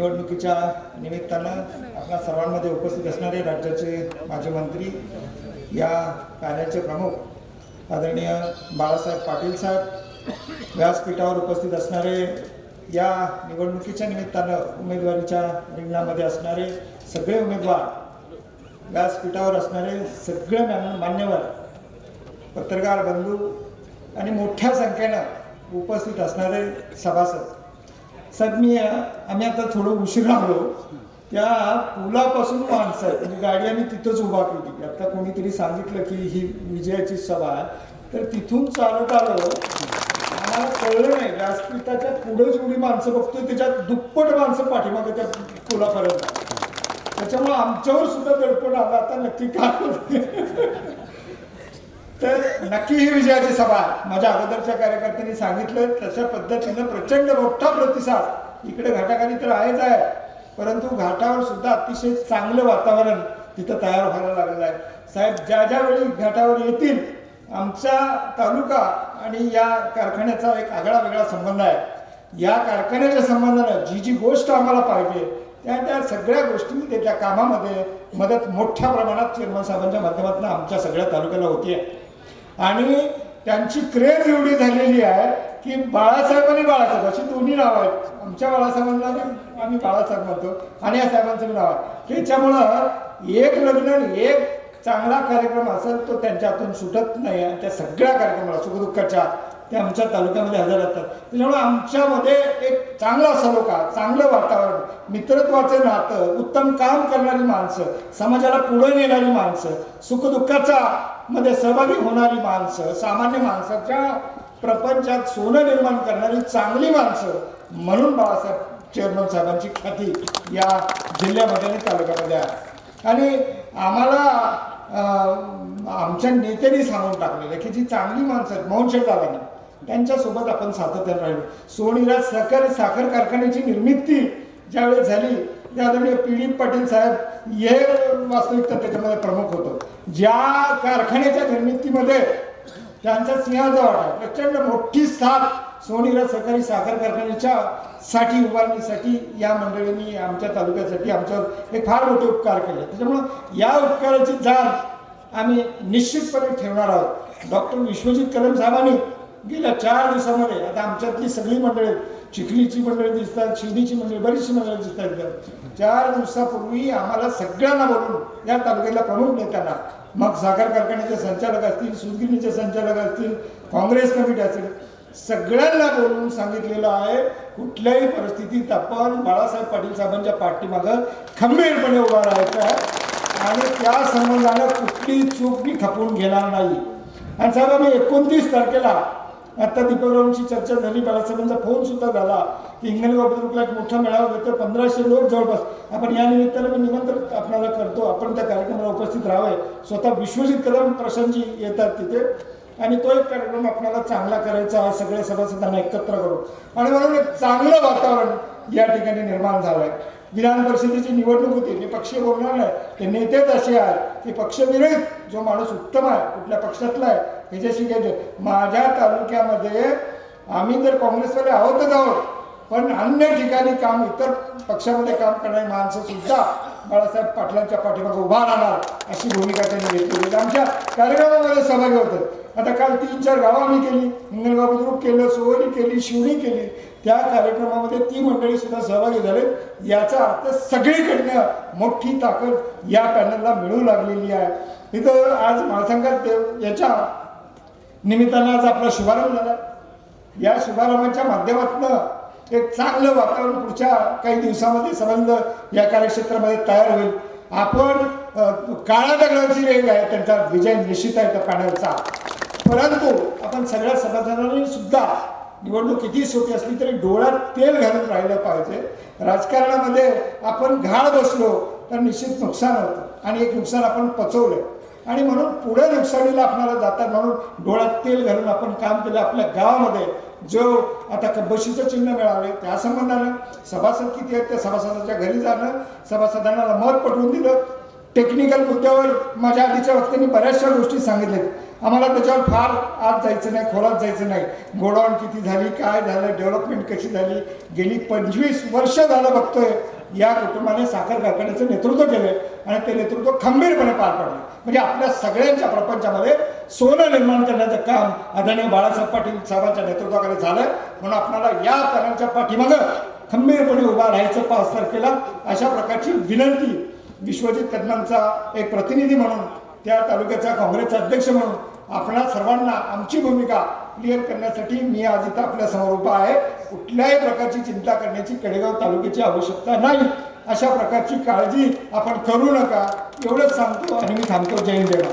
निवडणुकीच्या निमित्तानं आपल्या सर्वांमध्ये उपस्थित असणारे राज्याचे माजी मंत्री या कार्याचे प्रमुख आदरणीय बाळासाहेब पाटील साहेब व्यासपीठावर उपस्थित असणारे या निवडणुकीच्या निमित्तानं उमेदवारीच्या रिंगणामध्ये असणारे सगळे उमेदवार व्यासपीठावर असणारे सगळे मान- मान्यवर पत्रकार बंधू आणि मोठ्या संख्येनं उपस्थित असणारे सभासद साहेब मी आम्ही आता थोडं उशीर आलो त्या पुलापासून माणसं आहेत म्हणजे गाडी आम्ही तिथंच उभा केली आता कोणीतरी सांगितलं की ही विजयाची सभा आहे. तर तिथून चालत आलो. आम्हाला कळलं नाही. व्यासपीठाच्या पुढे जेवढी माणसं बघतोय त्याच्यात दुप्पट माणसं पाठीमागे त्या पुलापर्यंत. त्याच्यामुळे आमच्यावर सुद्धा दडपण आलं. आता नक्की काय तर नक्की ही विजयाची सभा. माझ्या अगोदरच्या कार्यकर्त्यांनी सांगितलं तशा पद्धतीनं प्रचंड मोठा प्रतिसाद इकडे घाटाखाली तर आहेच आहे. परंतु घाटावर सुद्धा अतिशय चांगलं वातावरण तिथं तयार व्हायला लागलेलं आहे. साहेब ज्या ज्या वेळी घाटावर येतील आमचा तालुका आणि या कारखान्याचा एक आगळा वेगळा संबंध आहे. या कारखान्याच्या संबंधानं जी जी गोष्ट आम्हाला पाहिजे त्या त्या सगळ्या गोष्टी त्याच्या कामामध्ये मदत मोठ्या प्रमाणात चेअरमन साहेबांच्या माध्यमातून आमच्या सगळ्या तालुक्याला होतीये. आणि त्यांची क्रेज एवढी झालेली आहे की बाळासाहेब आणि बाळासाहेब अशी दोन्ही नावं आहेत. आमच्या बाळासाहेबांना आम्ही बाळासाहेब म्हणतो आणि या साहेबांचं नाव आहे. त्याच्यामुळं एक लग्न एक चांगला कार्यक्रम असेल तो त्यांच्या हातून सुटत नाही आणि त्या सगळ्या कार्यक्रमाला सुखदुःखाच्या ते आमच्या तालुक्यामध्ये हजर असतात त्याच्यामुळे आमच्यामध्ये एक चांगला सलोखा चांगलं वातावरण मित्रत्वाचं नातं उत्तम काम करणारी माणसं समाजाला पुढे नेणारी माणसं सुखदुःखाचा मध्ये सहभागी होणारी माणसं सामान्य माणसाच्या प्रपंचात सोनं निर्माण करणारी चांगली माणसं म्हणून बाळासाहेब चेअरमन साहेबांची ख्याती या जिल्ह्यामध्ये आणि तालुक्यामध्ये आहे. आणि आम्हाला आमच्या नेत्यांनी सांगून टाकलेलं की जी चांगली माणसं आहेत मौनशेर दादांनी त्यांच्यासोबत आपण सातत्यानं राहिलो. सोनीला साखर साखर कारखान्याची निर्मिती ज्यावेळेस झाली त्या आदरणीय पी डी पाटील साहेब हे वास्तविकता त्याच्यामध्ये प्रमुख होतं ज्या कारखान्याच्या निर्मितीमध्ये त्यांचा सिंहाचा वाटा आहे. प्रचंड मोठी साथ सोनीराज सहकारी साखर कारखान्याच्या साठी उभारणीसाठी या मंडळींनी आमच्या तालुक्यासाठी आमच्यावर एक फार मोठे उपकार केले त्याच्यामुळं या उपकाराची जाण आम्ही निश्चितपणे ठेवणार आहोत डॉक्टर विश्वजित कदम साहेबांनी गेल्या चार दिवसामध्ये आता आमच्यातली सगळी मंडळी चिखलीची मंडळी दिसतात शिवणीची मंडळी बरीचशी मंडळी दिसतात इथं. चार दिवसापूर्वी आम्हाला सगळ्यांना बोलून या तालुक्याला प्रमुख नेत्यांना मग साखर कारखान्याचे संचालक असतील सुदगिरणीचे संचालक असतील काँग्रेस कमिटी असेल सगळ्यांना बोलून सांगितलेलं आहे कुठल्याही परिस्थितीत आपण बाळासाहेब पाटील साहेबांच्या पाठीमागं खंबीरपणे उभा राहायचं आहे आणि त्या संबंधानं कुठली चूक मी खपवून घेणार नाही आणि साहेब आम्ही एकोणतीस तारखेला आता दीपकरावांची चर्चा झाली बाळासाहेबांचा फोन सुद्धा झाला की हिंगणगाव बुद्रुकला एक मोठा मेळावा घेतो पंधराशे लोक जवळपास. आपण या निमित्तानं मी निमंत्रण आपणाला करतो. आपण त्या कार्यक्रमाला उपस्थित राहावे. स्वतः विश्वजित कदम प्रशांतजी येतात तिथे. आणि तो एक कार्यक्रम आपल्याला चांगला करायचा आहे. सगळ्या सभासदांना एकत्र करून. आणि म्हणून एक चांगलं वातावरण या ठिकाणी निर्माण झालं आहे विधान परिषदेची निवडणूक होती. मी पक्ष बोलणार नाही. ते नेतेच असे आहेत. की पक्षविरहित जो माणूस उत्तम आहे कुठल्या पक्षातला आहे याच्याशी घ्यायचं माझ्या तालुक्यामध्ये आम्ही जर काँग्रेसवाले आहोतच आहोत. पण अन्य ठिकाणी काम इतर पक्षामध्ये काम करणारी माणसं सुद्धा बाळासाहेब पाटलांच्या पाठीमागे उभा राहणार अशी भूमिका त्यांनी घेतली होती. आमच्या कार्यक्रमामध्ये सहभागी होतात आता काल तीन चार गावं आम्ही केली. हिंगणगाव बुद्रुक केलं सोहरी केली शिवणी केली. त्या कार्यक्रमामध्ये ती मंडळी सुद्धा सहभागी झाले. याचा अर्थ सगळीकडनं मोठी ताकद या पॅनलला मिळू लागलेली आहे. इथं आज महासंघात देव याच्या निमित्तानं आज आपला शुभारंभ झाला. या शुभारंभाच्या माध्यमातून एक चांगलं वातावरण पुढच्या काही दिवसामध्ये संबंध या कार्यक्षेत्रामध्ये तयार होईल. आपण काळ्या दगडाची रेग आहे त्यांचा विजय निश्चित आहे त्या पॅनलचा परंतु आपण सगळ्या सभासदांनी सुद्धा निवडणूक किती सोपी असली तरी डोळ्यात तेल घालून राहिलं पाहिजे. राजकारणामध्ये आपण घाळ बसलो तर निश्चित नुकसान होतं आणि एक नुकसान आपण पचवलं आणि म्हणून पुढे नुकसानीला आपल्याला जातात म्हणून डोळ्यात तेल घालून आपण काम केलं आपल्या गावामध्ये. जो आता बशीचं चिन्ह मिळालं त्या संबंधानं सभासद किती आहेत त्या सभासदाच्या घरी जाणं सभासदांना मत पटवून दिलं. टेक्निकल मुद्द्यावर माझ्या आधीच्या वक्त्यांनी बऱ्याचशा गोष्टी सांगितल्यात. आम्हाला त्याच्यावर फार आत जायचं नाही खोलात जायचं नाही. गोडाऊन किती झाली काय झालं डेव्हलपमेंट कशी झाली गेली पंचवीस वर्ष झालं बघतोय. या कुटुंबाने साखर कारखान्याचं नेतृत्व केलंय. आणि ते नेतृत्व खंबीरपणे पार पाडलं. म्हणजे आपल्या सगळ्यांच्या प्रपंचामध्ये सोनं निर्माण करण्याचं काम आदरणीय बाळासाहेब पाटील साहेबांच्या नेतृत्वाखाली झालंय. म्हणून आपल्याला या करांच्या पाठीमागं खंबीरपणे उभा राहायचं पाच तारखेला अशा प्रकारची विनंती विश्वजित कदमांचा एक प्रतिनिधी म्हणून त्या तालुक्याचा काँग्रेसचा अध्यक्ष म्हणून आपणा सर्वांना आमची भूमिका क्लिअर करण्यासाठी मी आज इथं आपल्यासमोर उभा आहे. कुठल्याही प्रकारची चिंता करण्याची कडेगाव तालुक्याची आवश्यकता नाही. अशा प्रकारची काळजी आपण करू नका. एवढंच सांगतो आणि मी थांबतो. जय देवा